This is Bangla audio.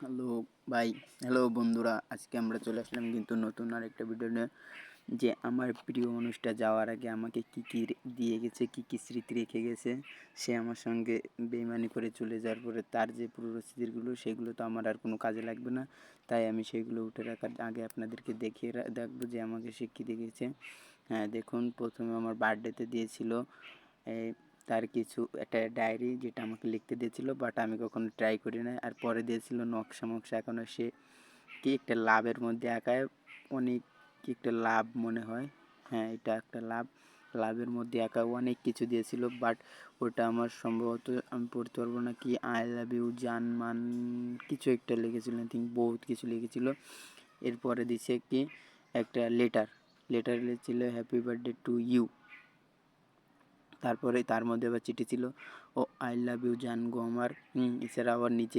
হ্যালো, ভাই। হ্যালো, বন্ধুরা। আজকে আমরা চলে আসলাম কিন্তু নতুন আরেকটা ভিডিও নিয়ে। যে আমার প্রিয় মানুষটা যাওয়ার আগে আমাকে কি কি দিয়ে গেছে, কি কি স্মৃতি রেখে গেছে, সে আমার সঙ্গে বেইমানি করে চলে যাওয়ার পরে তার যে পুরো স্মৃতিগুলো সেগুলো তো আমার আর কোনো কাজে লাগবে না। তাই আমি সেগুলো উঠে রাখার আগে আপনাদেরকে দেখিয়ে দেখব যে আমাকে সে কী দিয়ে গেছে। হ্যাঁ দেখুন, প্রথমে আমার বার্থডেতে দিয়েছিল। এই তার কিছু একটা ডায়েরি যেটা আমাকে লিখতে দিয়েছিল বাট আমি কখনো ট্রাই করি না আর পরে দিয়েছিল নকশা মকশা এখনও সে কি একটা লাভের মধ্যে একায় অনেক কি একটা লাভ মনে হয়। হ্যাঁ এটা একটা লাভ। লাভের মধ্যে একা অনেক কিছু দিয়েছিল বাট ওটা আমার সম্ভবত আমি পড়তে পারব না কি আই লাভ ইউ জান মান কিছু একটা লিখেছিল আই থিঙ্ক বহুত কিছু লিখেছিল। এরপরে দিছে কি একটা লেটার লেটার লিখেছিল হ্যাপি বার্থডে টু ইউ তারপরে তার মধ্যে আবার চিঠি ছিল, ও আই লাভ ইউ জান গো আমার। এছাড়া আবার নিচে